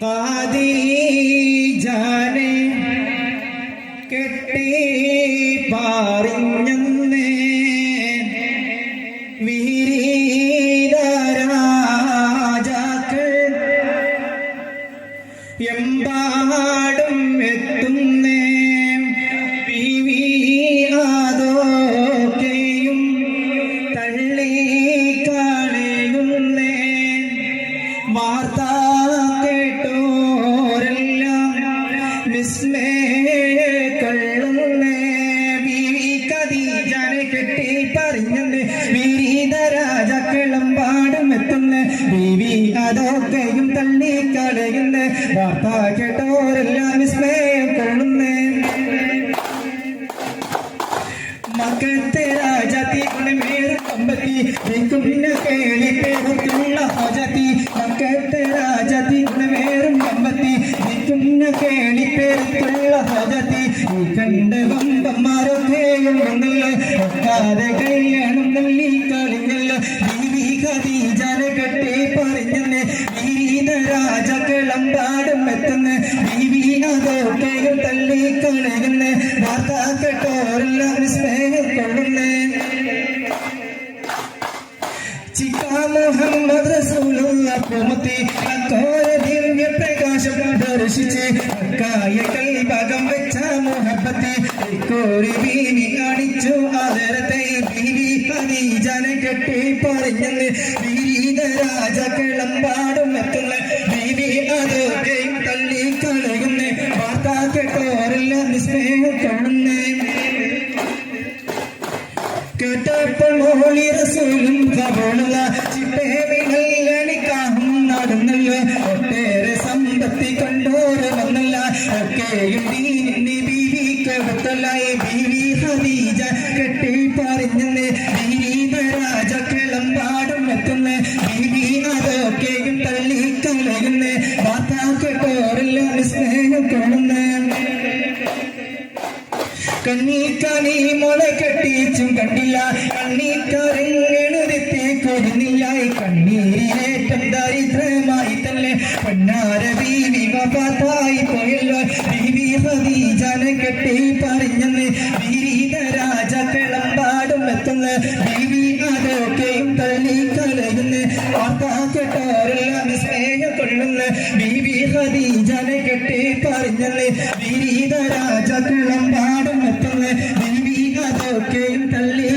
Fadi. കേട്ടോരെല്ലാം വിസ്മയം കൊള്ളുന്നേ മകത്തെ രാജാത്തി ഗുണമേറും കമ്പത്തി വിൽക്കുന്ന കേളി പേരുള്ള ഹജത്തി. മകത്തെ രാജാത്തി ഗുണമേറും കമ്പത്തി വിൽക്കുന്ന കേളി പേരുള്ള ഹജത്തി. ഈ കണ്ട വമ്പന്മാരൊക്കെയും ഒന്നല്ല ഒക്കാതെ കളിഞ്ഞല്ല ബീവി ഖദീജാന കെട്ടി പറഞ്ഞെന്ന് വീരീന രാജകളമ്പാടും എത്തുന്ന. ബീവി അതൊക്കെയും തള്ളി കളയുന്ന. വാർത്ത കേട്ടോരെല്ലാം സ്നേഹം കൊള്ളുന്നേ. ചിക്ക മുഹമ്മദ് റസൂലുള്ള കുമത്തി അക്കോര ദിവ്യ പ്രകാശം ദർശിച്ച് കായ കൽഭാഗം വെച്ച മുഹബത്തെ കോരി ബീവി കാണിച്ചു. ആദരത്തെ ബീവി ഹദീജനെ കെട്ടി പറഞ്ഞെന്ന് ബീരീത രാജ പാടും കെട്ടി പറഞ്ഞെന്ന് ബീവി രാജക്കളം എത്തുന്ന ബീവി അതൊക്കെയും തള്ളി കളയുന്ന വാർത്ത കേട്ടോരെല്ലാം സ്നേഹം കൊള്ളുന്ന. കണ്ണീക്കാനീ മുള കെട്ടിച്ചും കണ്ടില്ല കണ്ണീക്കാരെങ്ങെഴുതി പാടും എത്തുന്ന. ബീവി അതൊക്കെയും തള്ളി കളയുന്ന വാർത്ത കേട്ടോരെല്ലാം സ്നേഹം കൊള്ളുന്ന ബീവി ഹദീജനെ കെട്ടി പറഞ്ഞെന്ന് വീരീത രാജാക്കളം പാടും എത്തുന്ന. ബീവി അതൊക്കെയും തള്ളി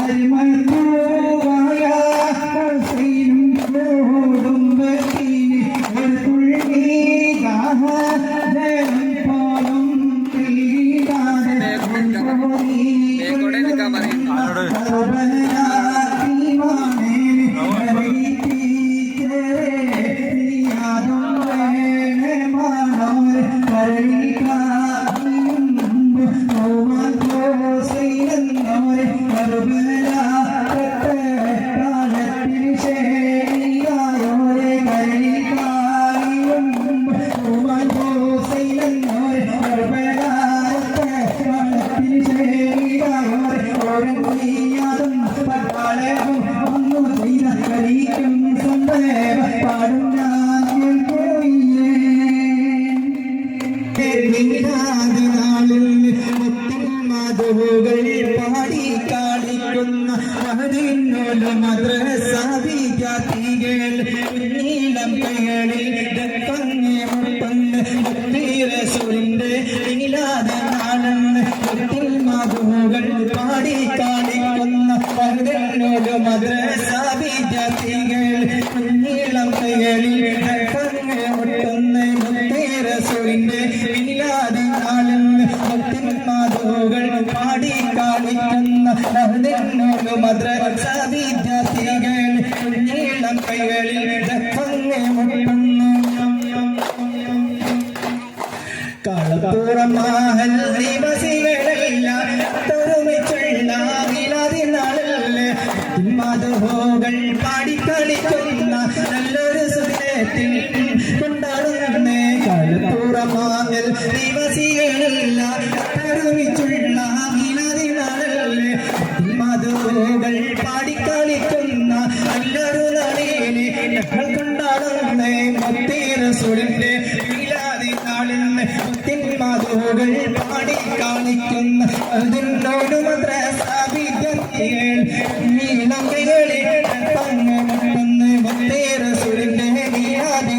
അരിമൂവായ റസൂലിന്റെ ഇല്ലാതെ ഒത്തിൽ മധുകൾ പാടി കാണിക്കുന്ന പകലൊരു മദ്രസ വിദ്യാർത്ഥികൾ കുഞ്ഞിളം കൈകളിൽ ഒട്ടുന്ന റസൂലിന്റെ ഇല്ലാതെ മധുകൾ പാടി കാണിക്കുന്ന പകലൊരു മദ്രസ വിദ്യാർത്ഥികൾ കുഞ്ഞിളം കൈകളിൽ കൈപ്പങ്ങ് ഒട്ടുന്നു കളപ്പുറമാഹൽ ദിവസികളെല്ലാം ഒരുമിച്ചുള്ള വിലാതിനാളല്ലേ മധുഹോകൾ പാടിക്കളിക്കുന്ന നല്ലൊരു സുഖത്തിൽ കൊണ്ടാടുന്നേ കളപ്പുറമാഹൽ ദിവസികളെല്ലാം ഒരുമിച്ചുള്ള വിലാതിനാളല്ലേ നാളിന്ന് തിന്മാതോകൾ പാടി കാണിക്കുന്ന അതിനോട് മദ്രസ വിദ്യാർത്ഥികൾ നീളങ്കകളിൽ പങ്കുമുട്ടുന്ന മത്തേരസുരന്റെ വിലാതി